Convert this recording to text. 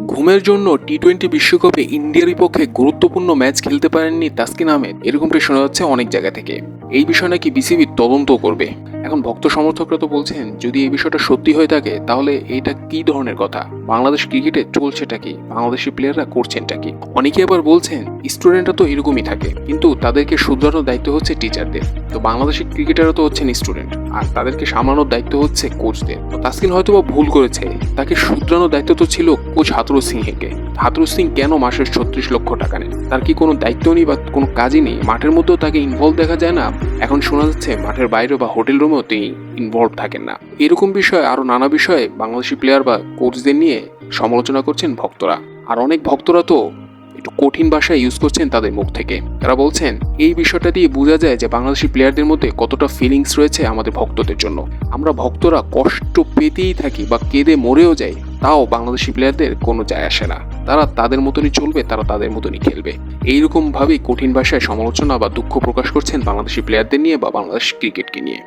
ঘুমের জন্য T twenty বিশ্বকাপে ইন্ডিয়ার বিপক্ষে গুরুত্বপূর্ণ ম্যাচ খেলতে পারেননি তাসকিন আহমেদ। এরকমটি শোনা যাচ্ছে অনেক জায়গা থেকে। এই বিষয় নাকি বিসিবি তদন্ত করবে। এখন ভক্ত সমর্থকরা তো বলছেন, যদি এই বিষয়টা সত্যি হয়ে থাকে, তাহলে এটা কি ধরনের কথা? বাংলাদেশ ক্রিকেটে চলছেটা কি? বাংলাদেশি প্লেয়াররা করছেনটা কি? অনেকে আবার বলছেন, স্টুডেন্টরা তো এরকমই থাকে, কিন্তু তাদেরকে শুধরানোর দায়িত্ব হচ্ছে টিচারদের তো বাংলাদেশি ক্রিকেটাররা তো হচ্ছেন স্টুডেন্ট। আর তাদেরকে সামলানোর দায়িত্ব হচ্ছে কোচদের। তাসকিন হয়তো বা ভুল করেছে। তাকে শুধরানোর দায়িত্ব তো ছিল কোচ হাতরু সিংহকে। হাতরু সিং কেন মাসের ছত্রিশ লক্ষ টাকা নেন? তার কি কোনো দায়িত্ব নেই বা কোনো কাজই নেই? মাঠের মধ্যেও তাকে ইনভলভ দেখা যায় না। এখন শোনা যাচ্ছে মাঠের বাইরে বা হোটেল রুমেও তিনি ইনভলভ থাকেন না। এরকম বিষয়ে আরও নানা বিষয়ে বাংলাদেশি প্লেয়ার বা কোচদের নিয়ে সমালোচনা করছেন ভক্তরা। আর অনেক ভক্তরা তো একটু কঠিন ভাষায় ইউজ করছেন তাদের মুখ থেকে। তারা বলছেন, এই বিষয়টা দিয়ে বোঝা যায় যে বাংলাদেশি প্লেয়ারদের মধ্যে কতটা ফিলিংস রয়েছে আমাদের ভক্তদের জন্য। আমরা ভক্তরা কষ্ট পেতেই থাকি বা কেঁদে মরেও যাই, তাও বাংলাদেশি প্লেয়ারদের কোনো যায় আসে না। তারা তাদের মতনই চলবে, তারা তাদের মতনই খেলবে। এইরকম ভাবেই কঠিন ভাষায় সমালোচনা বা দুঃখ প্রকাশ করছেন বাংলাদেশি প্লেয়ারদের নিয়ে বা বাংলাদেশ ক্রিকেটকে নিয়ে।